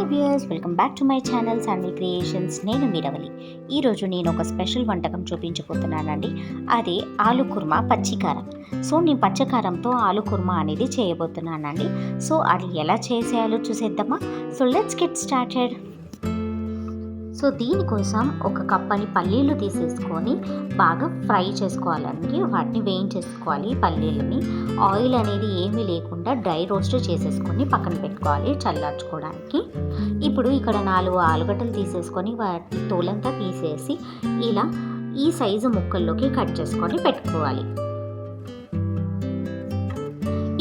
Hi viewers welcome back to my channel Sandy creations. నేను మీరవలి. ఈరోజు నేను ఒక స్పెషల్ వంటకం చూపించబోతున్నానండి. అదే ఆలు కుర్మా పచ్చికారం. సో నేను పచ్చకారంతో ఆలు కుర్మా అనేది చేయబోతున్నానండి. సో అది ఎలా చేసేయాలో చూసేద్దామా? So let's get started so దీనికోసం ఒక కప్పని పల్లీలు తీసేసుకొని బాగా ఫ్రై చేసుకోవాలండి వాటిని వేయించేసుకోవాలి పల్లీలని. ఆయిల్ అనేది ఏమీ లేకుండా డ్రై రోస్ట్ చేసేసుకొని పక్కన పెట్టుకోవాలి చల్లార్చుకోవడానికి. ఇప్పుడు ఇక్కడ నాలుగు ఆలుగడ్డలు తీసేసుకొని వాటి తోలంతా తీసేసి ఇలా ఈ సైజు ముక్కల్లోకి కట్ చేసుకొని పెట్టుకోవాలి.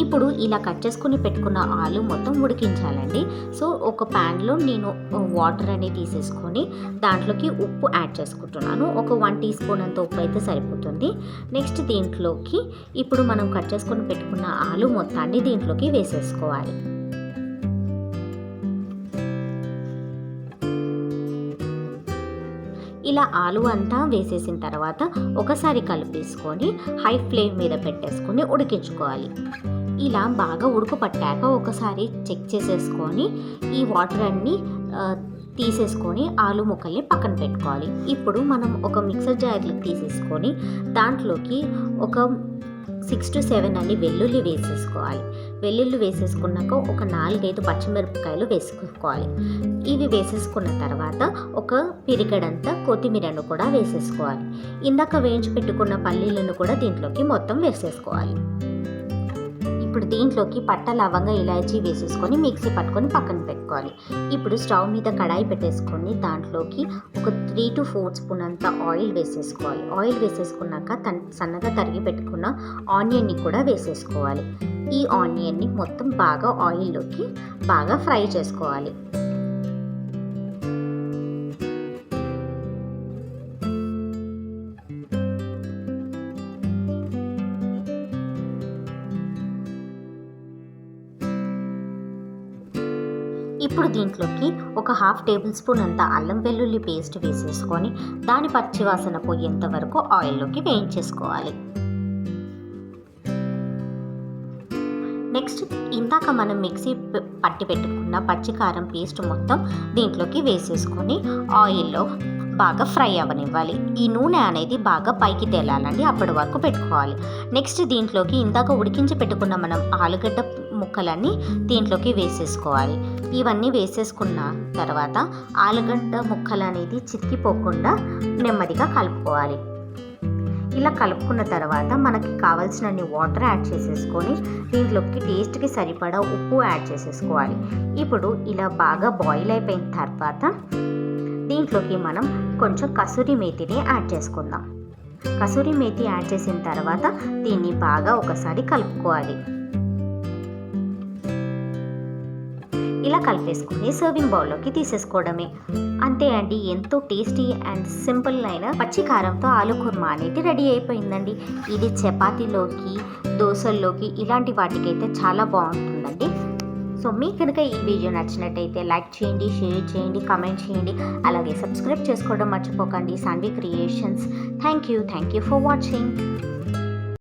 ఇప్పుడు ఇలా కట్ చేసుకుని పెట్టుకున్న ఆలు మొత్తం ఉడికించాలండి. సో ఒక ప్యాన్లో నేను వాటర్ అనేది తీసేసుకొని దాంట్లోకి ఉప్పు యాడ్ చేసుకుంటున్నాను. ఒక వన్ టీ స్పూన్ అంత ఉప్పు అయితే సరిపోతుంది. నెక్స్ట్ దీంట్లోకి ఇప్పుడు మనం కట్ చేసుకొని పెట్టుకున్న ఆలు మొత్తాన్ని దీంట్లోకి వేసేసుకోవాలి. ఇలా ఆలు అంతా వేసేసిన తర్వాత ఒకసారి కలిపేసుకొని హై ఫ్లేమ్ మీద పెట్టేసుకొని ఉడికించుకోవాలి. ఇలా బాగా ఉడకపట్టాక ఒకసారి చెక్ చేసేసుకొని ఈ వాటర్ అన్నీ తీసేసుకొని ఆలు ముక్కల్ని పక్కన పెట్టుకోవాలి. ఇప్పుడు మనం ఒక మిక్సర్ జార్లో తీసేసుకొని దాంట్లోకి ఒక సిక్స్ టు సెవెన్ అని వెల్లుల్లి వేసేసుకోవాలి. వెల్లుల్లి వేసేసుకున్నాక ఒక నాలుగైదు పచ్చిమిరపకాయలు వేసుకోవాలి. ఇవి వేసేసుకున్న తర్వాత ఒక పిరికడంతా కొత్తిమీరను కూడా వేసేసుకోవాలి. ఇందాక వేయించి పెట్టుకున్న పల్లీలను కూడా దీంట్లోకి మొత్తం వేసేసుకోవాలి. ఇప్పుడు దీంట్లోకి పట్ట లవంగ ఇలాచీ వేసేసుకొని మిక్సీ పట్టుకొని పక్కన పెట్టుకోవాలి. ఇప్పుడు స్టవ్ మీద కడాయి పెట్టేసుకొని దాంట్లోకి ఒక త్రీ టు ఫోర్ స్పూన్ అంత ఆయిల్ వేసేసుకోవాలి. ఆయిల్ వేసేసుకున్నాక తన్ సన్నగా తరిగి పెట్టుకున్న ఆనియన్ని కూడా వేసేసుకోవాలి. ఈ ఆనియన్ని మొత్తం బాగా ఆయిల్లోకి బాగా ఫ్రై చేసుకోవాలి. ఇప్పుడు దీంట్లోకి ఒక హాఫ్ టేబుల్ స్పూన్ అంత అల్లం వెల్లుల్లి పేస్ట్ వేసేసుకొని దాని పచ్చివాసన పోయేంత వరకు ఆయిల్లోకి వేయించేసుకోవాలి. నెక్స్ట్ ఇందాక మనం మిక్సీ పట్టి పెట్టుకున్న పచ్చికారం పేస్ట్ మొత్తం దీంట్లోకి వేసేసుకొని ఆయిల్లో బాగా ఫ్రై అవ్వనివ్వాలి ఈ నూనె అనేది బాగా పైకి తేలాలండి అప్పటి వరకు పెట్టుకోవాలి. నెక్స్ట్ దీంట్లోకి ఇందాక ఉడికించి పెట్టుకున్న మనం ఆలుగడ్డ ముక్కలన్నీ దీంట్లోకి వేసేసుకోవాలి. ఇవన్నీ వేసేసుకున్న తర్వాత ఆలుగడ్డ ముక్కలు అనేది చితికిపోకుండా నెమ్మదిగా కలుపుకోవాలి. ఇలా కలుపుకున్న తర్వాత మనకి కావాల్సినన్ని వాటర్ యాడ్ చేసేసుకొని దీంట్లోకి టేస్ట్కి సరిపడా ఉప్పు యాడ్ చేసేసుకోవాలి. ఇప్పుడు ఇలా బాగా బాయిల్ అయిపోయిన తర్వాత దీంట్లోకి మనం కొంచెం కసూరి మేతిని యాడ్ చేసుకుందాం. కసూరి మేతి యాడ్ చేసిన తర్వాత దీన్ని బాగా ఒకసారి కలుపుకోవాలి. ఇలా కలిపేసుకుని సర్వింగ్ బౌల్లోకి తీసేసుకోవడమే. అంతే అండి ఎంతో టేస్టీ అండ్ సింపుల్ అయిన పచ్చి కారంతో ఆలు కుర్మా అనేది రెడీ అయిపోయిందండి. ఇది చపాతీలోకి దోశల్లోకి ఇలాంటి వాటికైతే చాలా బాగుంటుందండి. సో మీకు కనుక ఈ వీడియో నచ్చినట్టయితే లైక్ చేయండి షేర్ చేయండి కామెంట్ చేయండి. అలాగే సబ్స్క్రైబ్ చేసుకోవడం మర్చిపోకండి. Saanvi creations thank you thank you for watching